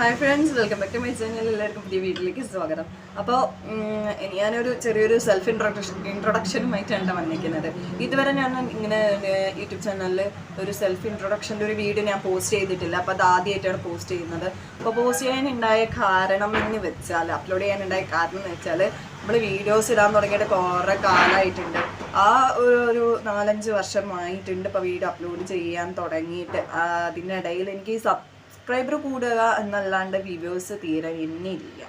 Hi friends welcome back to my channel എല്ലാവർക്കും പുതിയ വീട്ടിലേക്ക് സ്വാഗതം. അപ്പോൾ ഞാനൊരു ചെറിയൊരു സെൽഫ് ഇൻട്രൊഡക്ഷൻ ഇൻട്രൊഡക്ഷനുമായിട്ടാണ് വന്നിരിക്കുന്നത്. ഇതുവരെ ഞാൻ ഇങ്ങനെ യൂട്യൂബ് ചാനലിൽ ഒരു സെൽഫ് ഇൻട്രൊഡക്ഷന്റെ ഒരു വീഡിയോ ഞാൻ പോസ്റ്റ് ചെയ്തിട്ടില്ല. അപ്പോൾ അത് ആദ്യമായിട്ടാണ് പോസ്റ്റ് ചെയ്യുന്നത്. അപ്പോൾ പോസ്റ്റ് ചെയ്യാനുണ്ടായ കാരണം എന്ന് വെച്ചാൽ അപ്ലോഡ് ചെയ്യാനുണ്ടായ കാരണം എന്ന് വെച്ചാൽ നമ്മൾ വീഡിയോസ് ഇടാൻ തുടങ്ങിയിട്ട് കുറേ കാലമായിട്ടുണ്ട് ആ ഒരു നാലഞ്ച് വർഷമായിട്ടുണ്ട് ഇപ്പോൾ വീഡിയോ അപ്ലോഡ് ചെയ്യാൻ തുടങ്ങിയിട്ട്. അതിനിടയിൽ എനിക്ക് സബ്സ്ക്രൈബർ കൂടുക എന്നല്ലാണ്ട് വ്യൂവേഴ്സ് തീരെ ഇന്നില്ല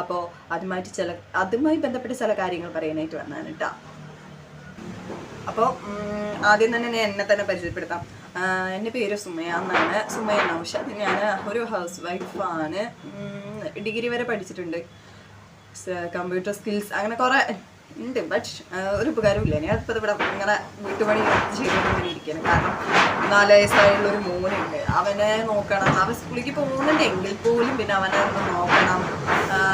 അപ്പോൾ അതുമായിട്ട് ചില അതുമായി ബന്ധപ്പെട്ട് ചില കാര്യങ്ങൾ പറയാനായിട്ട് വന്നാണ് കേട്ടോ അപ്പോൾ ആദ്യം തന്നെ ഞാൻ എന്നെ തന്നെ പരിചയപ്പെടുത്താം. എന്റെ പേര് സുമയ എന്നാണ്. സുമയ നൗഷ. ഞാൻ ഒരു ഹൗസ് വൈഫാണ് ഡിഗ്രി വരെ പഠിച്ചിട്ടുണ്ട്. കമ്പ്യൂട്ടർ സ്കിൽസ് അങ്ങനെ കുറേ ഉണ്ട്. ബട്ട് ഒരു ഉപകാരമില്ല ഞാൻ ഇപ്പോൾ ഇവിടെ ഇങ്ങനെ വീട്ടുപണി ചെയ്ത് ഇങ്ങനെ ഇരിക്കണം കാരണം നാല് വയസ്സായുള്ള ഒരു മോനുണ്ട്. അവനെ നോക്കണം. അവൻ സ്കൂളിലേക്ക് പോകുന്നുണ്ടെങ്കിൽ പോലും പിന്നെ അവനെ ഒന്ന് നോക്കണം.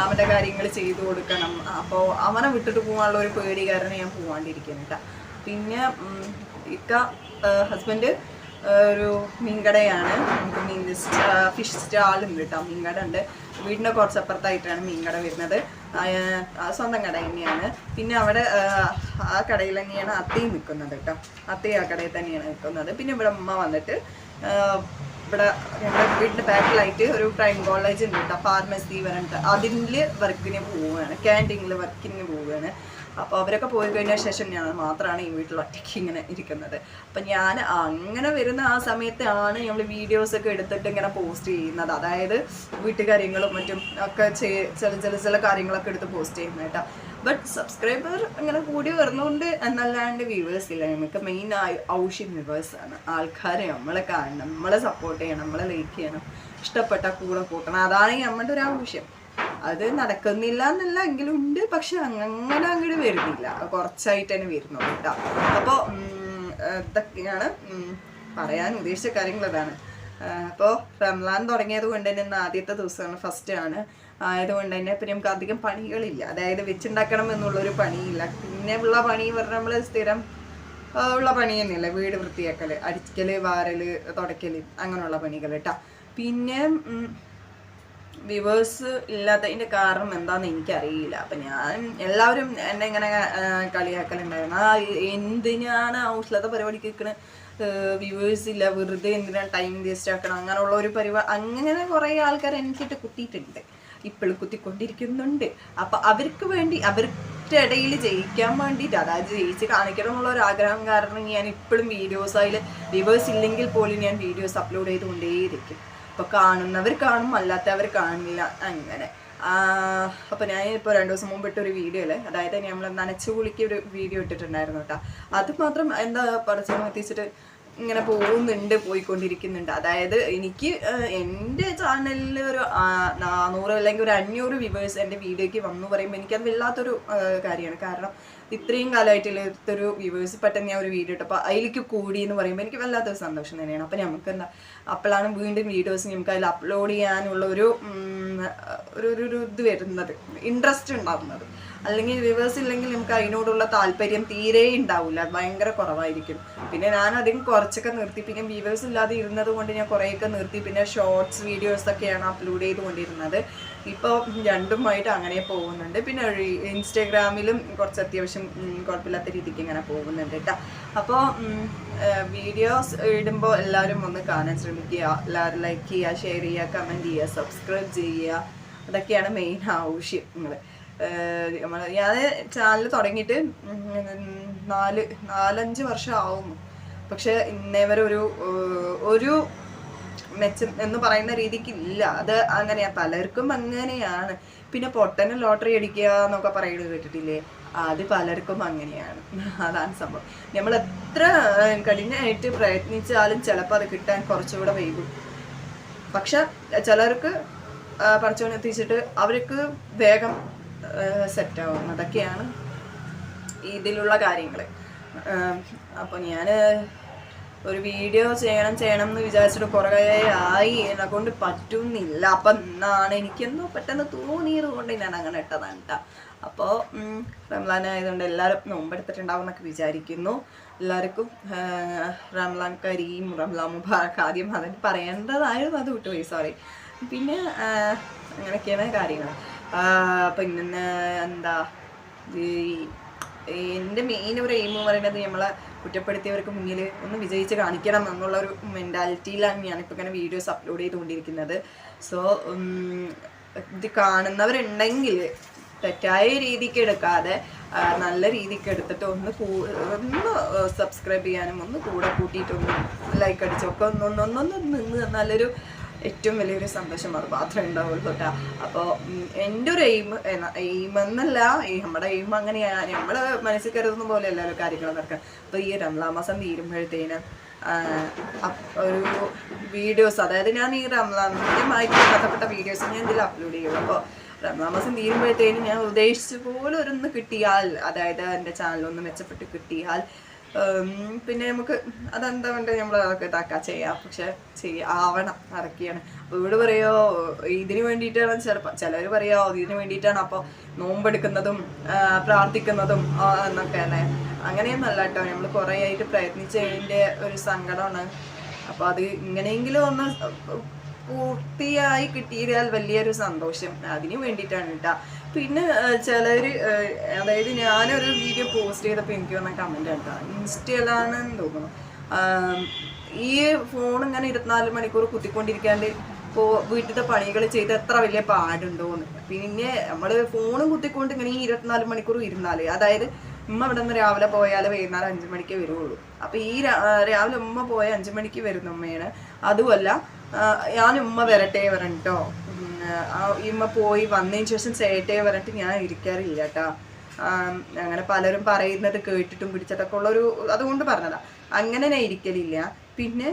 അവന്റെ കാര്യങ്ങൾ ചെയ്തു കൊടുക്കണം. അപ്പോൾ അവനെ വിട്ടിട്ട് പോകാനുള്ള ഒരു പേടി കാരണം ഞാൻ പോകാണ്ടിരിക്കുന്നു കേട്ടോ പിന്നെ ഇക്ക ഹസ്ബൻഡ് ഒരു മീൻകടയാണ്. നമുക്ക് മീൻ ഫിഷ് സ്റ്റാളും കിട്ടാം. മീൻകട ഉണ്ട് വീടിന്റെ കുറച്ചപ്പുറത്തായിട്ടാണ് മീൻകട വരുന്നത്. സ്വന്തം കട തന്നെയാണ്. പിന്നെ അവിടെ ആ, കടയിൽ തന്നെയാണ് അത്തയും നിൽക്കുന്നത് കേട്ടോ. അത്തയും ആ കടയിൽ തന്നെയാണ് നിൽക്കുന്നത് പിന്നെ ഇവിടെ അമ്മ വന്നിട്ട് ഇവിടെ ഞങ്ങളുടെ വീടിന്റെ ബാക്കിലായിട്ട് ഒരു പ്രൈം കോളേജ് ഉണ്ട് കേട്ടോ. ഫാർമസി പറഞ്ഞിട്ട് അതിൽ വർക്കിന് പോവുകയാണ്. ക്യാന്റീനിൽ വർക്കിന് പോവുകയാണ്. അപ്പോൾ അവരൊക്കെ പോയി കഴിഞ്ഞ ശേഷം ഞാൻ മാത്രമാണ് ഈ വീട്ടിൽ ഒറ്റയ്ക്ക് ഇങ്ങനെ ഇരിക്കുന്നത്. അപ്പം ഞാൻ അങ്ങനെ വരുന്ന ആ സമയത്താണ് നമ്മൾ വീഡിയോസൊക്കെ എടുത്തിട്ട് ഇങ്ങനെ പോസ്റ്റ് ചെയ്യുന്നത്. അതായത് വീട്ടുകാര്യങ്ങളും മറ്റും ഒക്കെ ചെയ് ചില ചില ചില കാര്യങ്ങളൊക്കെ എടുത്ത് പോസ്റ്റ് ചെയ്യുന്നത് കേട്ടോ. ബട്ട് സബ്സ്ക്രൈബർ ഇങ്ങനെ കൂടി വരുന്നതുകൊണ്ട് എന്നല്ലാണ്ട് വ്യൂവേഴ്സ് ഇല്ല. നമുക്ക് മെയിൻ ആയി ഔഷ്യം വ്യൂവേഴ്സ് ആണ്. ആൾക്കാരെ നമ്മളെ കാണണം നമ്മളെ സപ്പോർട്ട് ചെയ്യണം നമ്മളെ ലൈക്ക് ചെയ്യണം ഇഷ്ടപ്പെട്ട കൂടെ കൂട്ടണം. അതാണ് നമ്മുടെ ഒരു ആവശ്യം. അത് നടക്കുന്നില്ല എന്നല്ല എങ്കിലും ഉണ്ട് പക്ഷെ അങ്ങനെ അങ്ങോട്ട് വരുന്നില്ല. കുറച്ചായിട്ട് തന്നെ വരുന്നുള്ളൂ കേട്ടോ അപ്പോൾ ഇതൊക്കെയാണ് പറയാൻ ഉദ്ദേശിച്ച കാര്യങ്ങൾ അതാണ് അപ്പോൾ റംലാൻ തുടങ്ങിയത് കൊണ്ട് തന്നെ ഇന്ന് ആദ്യത്തെ ദിവസമാണ് ഫസ്റ്റ് ആണ്. ആയതുകൊണ്ട് തന്നെ ഇപ്പം നമുക്ക് അധികം പണികളില്ല. അതായത് വെച്ചുണ്ടാക്കണം എന്നുള്ളൊരു പണിയില്ല. പിന്നെ ഉള്ള പണി പറഞ്ഞാൽ നമ്മൾ സ്ഥിരം ഉള്ള പണി തന്നെയല്ലേ? വീട് വൃത്തിയാക്കൽ അടിക്കൽ വാരൽ തുടയ്ക്കൽ അങ്ങനെയുള്ള പണികൾ കേട്ടോ പിന്നെ ഉം, വിവേഴ്സ് ഇല്ലാത്തതിന്റെ കാരണം എന്താണെന്ന് എനിക്കറിയില്ല. അപ്പം ഞാൻ എല്ലാവരും എന്നെ ഇങ്ങനെ കളിയാക്കലുണ്ടായിരുന്നു. ആ എന്തിനാണ് ഔഷധ പരിപാടിക്ക് നിൽക്കണ വ്യൂവേഴ്സ് ഇല്ല വെറുതെ എന്തിനാണ് ടൈം വേസ്റ്റ് ആക്കണം? അങ്ങനെയുള്ള ഒരു പരിപാടി അങ്ങനെ കുറേ ആൾക്കാർ എനിക്കിട്ട് കുത്തിയിട്ടുണ്ട്. ഇപ്പോഴും കുത്തിക്കൊണ്ടിരിക്കുന്നുണ്ട്. അപ്പം അവർക്ക് വേണ്ടി അവരുടെ ഇടയിൽ ജയിക്കാൻ വേണ്ടിയിട്ട് അതായത് ജയിച്ച് കാണിക്കണം എന്നുള്ള ഒരു ആഗ്രഹം കാരണം ഞാൻ ഇപ്പോഴും വീഡിയോസ് അതിൽ വ്യൂവേഴ്സ് ഇല്ലെങ്കിൽ പോലും ഞാൻ വീഡിയോസ് അപ്ലോഡ് ചെയ്തുകൊണ്ടേയിരിക്കും. അപ്പൊ കാണുന്നവർ കാണും അല്ലാത്തവർ കാണില്ല. അങ്ങനെ. അപ്പൊ ഞാൻ ഇപ്പോൾ രണ്ടു ദിവസം മുമ്പ് ഇട്ട ഒരു അല്ലേ? അതായത് നമ്മൾ നനച്ചു കുളിക്ക് ഒരു വീഡിയോ ഇട്ടിട്ടുണ്ടായിരുന്നു കേട്ടോ അത് മാത്രം എന്താ പടച്ചു എത്തിച്ചിട്ട് ഇങ്ങനെ പോകുന്നുണ്ട് പോയിക്കൊണ്ടിരിക്കുന്നുണ്ട്. അതായത് എനിക്ക് എന്റെ ചാനലിൽ ഒരു നാനൂറ് അല്ലെങ്കിൽ ഒരു അഞ്ഞൂറ് വ്യൂവേഴ്സ് എന്റെ വീഡിയോയ്ക്ക് വന്നു പറയുമ്പോൾ എനിക്കത് വല്ലാത്തൊരു കാര്യമാണ്. കാരണം ഇത്രയും കാലമായിട്ടുള്ളൊരു വ്യൂവേഴ്സ് പെട്ടെന്ന് ഞാൻ ഒരു വീഡിയോ ഇട്ടപ്പോൾ അതിലേക്ക് കൂടി എന്ന് പറയുമ്പോൾ എനിക്ക് വല്ലാത്തൊരു സന്തോഷം തന്നെയാണ്. അപ്പോൾ നമുക്ക് എന്താ അപ്പോഴാണ് വീണ്ടും വീഡിയോസ് നമുക്ക് അതിൽ അപ്ലോഡ് ചെയ്യാനുള്ള ഒരു ഒരു ഒരു ഒരു ഇത് വരുന്നത് ഇൻട്രസ്റ്റ് ഉണ്ടാകുന്നത് അല്ലെങ്കിൽ വ്യൂവേഴ്സ് ഇല്ലെങ്കിൽ നമുക്ക് അതിനോടുള്ള താല്പര്യം തീരെ ഉണ്ടാവില്ല ഭയങ്കര കുറവായിരിക്കും. പിന്നെ ഞാൻ അധികം കുറച്ചൊക്കെ നിർത്തി. പിന്നെ വ്യൂവേഴ്സ് ഇല്ലാതെ ഇരുന്നത് കൊണ്ട് ഞാൻ കുറേയൊക്കെ നിർത്തി. പിന്നെ ഷോർട്സ് വീഡിയോസൊക്കെയാണ് അപ്ലോഡ് ചെയ്തുകൊണ്ടിരുന്നത് ഇപ്പോൾ രണ്ടുമായിട്ട് അങ്ങനെ പോകുന്നുണ്ട്. പിന്നെ ഇൻസ്റ്റാഗ്രാമിലും കുറച്ച് അത്യാവശ്യം കുഴപ്പമില്ലാത്ത രീതിക്ക് ഇങ്ങനെ പോകുന്നുണ്ട് കേട്ടോ. അപ്പോൾ വീഡിയോസ് ഇടുമ്പോൾ എല്ലാവരും ഒന്ന് കാണാൻ ശ്രമിക്കുക. എല്ലാവരും ലൈക്ക് ചെയ്യുക ഷെയർ ചെയ്യുക കമന്റ് ചെയ്യുക സബ്സ്ക്രൈബ് ചെയ്യുക. അതൊക്കെയാണ് മെയിൻ ആവശ്യം ആവശ്യങ്ങൾ നമ്മൾ ഞാൻ ചാനൽ തുടങ്ങിയിട്ട് നാല് നാലഞ്ച് വർഷം ആവും പക്ഷെ ഇന്നേ വരെ ഒരു ഒരു മെച്ചം എന്ന് പറയുന്ന രീതിക്ക് ഇല്ല. അത് അങ്ങനെയാ. പലർക്കും അങ്ങനെയാണ്. പിന്നെ പൊട്ടന് ലോട്ടറി അടിക്കുക എന്നൊക്കെ പറയുന്നത് കേട്ടിട്ടില്ലേ? അത് പലർക്കും അങ്ങനെയാണ്. അതാണ് സംഭവം. നമ്മൾ എത്ര കഠിനമായിട്ട് പ്രയത്നിച്ചാലും ചിലപ്പോൾ അത് കിട്ടാൻ കുറച്ചുകൂടെ വൈകും. പക്ഷെ ചിലർക്ക് പഠിച്ചവനെ എത്തിച്ചിട്ട് അവർക്ക് വേഗം സെറ്റ് ആവും അതൊക്കെയാണ് ഇതിലുള്ള കാര്യങ്ങൾ അപ്പോൾ ഞാൻ ഒരു വീഡിയോ ചെയ്യണം ചെയ്യണം എന്ന് വിചാരിച്ചിട്ട് കുറേ ആയി. എന്നെ കൊണ്ട് പറ്റുന്നില്ല. അപ്പം എന്നാണ് എനിക്കെന്തോ പെട്ടെന്ന് തോന്നിയത് കൊണ്ട് ഞാൻ അങ്ങനെ ഇട്ടതാണ് കേട്ടോ അപ്പോൾ റംലാൻ ആയതുകൊണ്ട് എല്ലാവരും നോമ്പെടുത്തിട്ടുണ്ടാവും എന്നൊക്കെ വിചാരിക്കുന്നു. എല്ലാവർക്കും റംലാൻ കരീം റംലാൻ മുബാറക്ക് ആദ്യം അതിന് പറയേണ്ടതായിരുന്നു. അത് വിട്ടുപോയി സോറി പിന്നെ അങ്ങനെയൊക്കെയാണ് കാര്യങ്ങൾ. പിന്നെ എന്താ ഈ എന്റെ മെയിൻ ഒരു എയിം പറയുന്നത് നമ്മളെ കുറ്റപ്പെടുത്തിയവർക്ക് മുന്നിൽ ഒന്ന് വിജയിച്ച് കാണിക്കണം എന്നുള്ള ഒരു മെന്റാലിറ്റിയിലാണ് ഞാനിപ്പോൾ ഇങ്ങനെ വീഡിയോസ് അപ്ലോഡ് ചെയ്തുകൊണ്ടിരിക്കുന്നത്. സോ ഇത് കാണുന്നവരുണ്ടെങ്കിൽ തെറ്റായ രീതിക്ക് എടുക്കാതെ നല്ല രീതിക്ക് എടുത്തിട്ട് ഒന്ന് ഒന്ന് സബ്സ്ക്രൈബ് ചെയ്യാനും ഒന്ന് കൂടെ കൂട്ടിയിട്ടൊന്ന് ലൈക്ക് അടിച്ചൊക്കെ ഒന്നൊന്നൊന്നൊന്ന് ഒന്ന് ഒന്ന് ഒന്ന് നിന്ന് നല്ലൊരു ഏറ്റവും വലിയൊരു സന്തോഷം മാത്രമേ ഉണ്ടാവുള്ളൂ കേട്ടോ അപ്പോൾ എന്റെ ഒരു എയിം എയിം എന്നല്ല ഈ നമ്മുടെ എയിം അങ്ങനെയാണ് നമ്മൾ മനസ്സിൽ കരുതുന്ന പോലെ എല്ലാവരും കാര്യങ്ങൾ നടക്കുക അപ്പോൾ ഈ റംലാ മാസം തീരുമ്പോഴത്തേന് ഒരു വീഡിയോസ് അതായത് ഞാൻ ഈ റംലാമായിട്ട് ബന്ധപ്പെട്ട വീഡിയോസ് ഞാൻ ഇതിൽ അപ്ലോഡ് ചെയ്യുള്ളൂ അപ്പോൾ റംലാ മാസം തീരുമ്പോഴത്തേനും ഞാൻ ഉദ്ദേശിച്ച പോലെ ഒരൊന്ന് കിട്ടിയാൽ അതായത് എന്റെ ചാനലൊന്ന് മെച്ചപ്പെട്ട് കിട്ടിയാൽ പിന്നെ നമുക്ക് അതെന്താ വേണ്ടത്? നമ്മൾ അതൊക്കെ ഇതാക്കാം ചെയ്യാം. പക്ഷെ ആവണം അതൊക്കെയാണ് അപ്പോൾ ഇവിടെ പറയോ ഇതിന് വേണ്ടിയിട്ടാണ് ചിലപ്പോൾ ചിലർ പറയോ ഇതിന് വേണ്ടിയിട്ടാണ് അപ്പോൾ നോമ്പെടുക്കുന്നതും പ്രാർത്ഥിക്കുന്നതും എന്നൊക്കെ അങ്ങനെയും അങ്ങനെയൊന്നല്ല കേട്ടോ. നമ്മൾ കുറേ ആയിട്ട് പ്രയത്നിച്ചതിന്റെ ഒരു സങ്കടമാണ്. അപ്പോൾ അത് ഇങ്ങനെയെങ്കിലും ഒന്ന് പൂർത്തിയായി കിട്ടിയാൽ വലിയൊരു സന്തോഷം. അതിന് വേണ്ടിയിട്ടാണ് കേട്ടോ. പിന്നെ ചിലർ അതായത് ഞാനൊരു വീഡിയോ പോസ്റ്റ് ചെയ്തപ്പോൾ എനിക്ക് വന്ന കമന്റ് കേട്ടോ ഇൻസ്റ്റയിലാണെന്ന് തോന്നുന്നു. ഈ ഫോൺ ഇങ്ങനെ ഇരുപത്തിനാല് മണിക്കൂർ കുത്തിക്കൊണ്ടിരിക്കാണ്ട് ഇപ്പോൾ വീട്ടിലത്തെ പണികൾ ചെയ്ത് എത്ര വലിയ പാടുണ്ടോന്ന്. പിന്നെ നമ്മൾ ഫോണും കുത്തിക്കൊണ്ട് ഇങ്ങനെ ഈ ഇരുപത്തിനാല് മണിക്കൂർ ഇരുന്നാൽ അതായത് ഉമ്മ ഇവിടെ നിന്ന് രാവിലെ പോയാൽ വൈകുന്നേരം അഞ്ച് മണിക്ക് വരുള്ളൂ അപ്പോൾ ഈ രാവിലെ ഉമ്മ പോയ അഞ്ച് മണിക്ക് വരുന്ന ഉമ്മയാണ്. അതുമല്ല ഞാൻ ഉമ്മ വരട്ടെ വരട്ടോ ആ ഉമ്മ പോയി വന്നതിന് ശേഷം ചേട്ടേ പറഞ്ഞിട്ട് ഞാൻ ഇരിക്കാറില്ല കേട്ടോ. അങ്ങനെ പലരും പറയുന്നത് കേട്ടിട്ടും പിടിച്ചിട്ടൊക്കെ ഉള്ളൊരു അതുകൊണ്ട് പറഞ്ഞതാ. അങ്ങനെ ഞാൻ ഇരിക്കലില്ല. പിന്നെ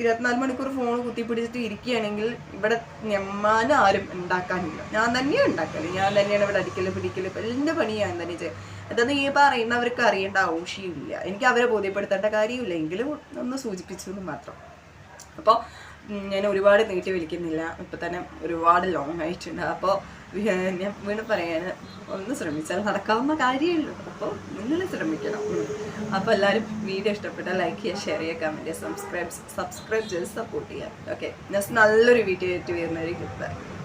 ഇരുപത്തിനാല് മണിക്കൂർ ഫോൺ കുത്തി പിടിച്ചിട്ട് ഇരിക്കുകയാണെങ്കിൽ ഇവിടെ ഞമ്മാനും ആരും ഉണ്ടാക്കാനില്ല. ഞാൻ തന്നെയാണ് ഉണ്ടാക്കൽ. ഞാൻ തന്നെയാണ് ഇവിടെ അടിക്കൽ പിടിക്കൽ. എല്ലാ പണി ഞാൻ തന്നെ ചെയ്യും. അതൊന്നും ഈ പറയുന്നവർക്ക് അറിയേണ്ട ആവശ്യമില്ല. എനിക്ക് അവരെ ബോധ്യപ്പെടുത്തേണ്ട കാര്യമില്ല. എങ്കിലും ഒന്ന് സൂചിപ്പിച്ചു എന്ന് മാത്രം. അപ്പോൾ ഞാൻ ഒരുപാട് നീട്ടി വിളിക്കുന്നില്ല. ഇപ്പം തന്നെ ഒരുപാട് ലോങ് ആയിട്ടുണ്ട്. അപ്പോൾ ഞാൻ വീണ്ടും പറയാൻ ഒന്ന് ശ്രമിച്ചാൽ നടക്കാവുന്ന കാര്യമുള്ളൂ അപ്പോൾ നിങ്ങൾ ശ്രമിക്കണം. അപ്പോൾ എല്ലാവരും വീഡിയോ ഇഷ്ടപ്പെട്ടാൽ ലൈക്ക് ചെയ്യുക ഷെയർ ചെയ്യുക കമന്റ് ചെയ്യുക സബ്സ്ക്രൈബ് സബ്സ്ക്രൈബ് ചെയ്ത് സപ്പോർട്ട് ചെയ്യുക. ഓക്കെ നെക്സ്റ്റ് നല്ലൊരു വീഡിയോ ആയിട്ട് വരുന്നതായിരിക്കും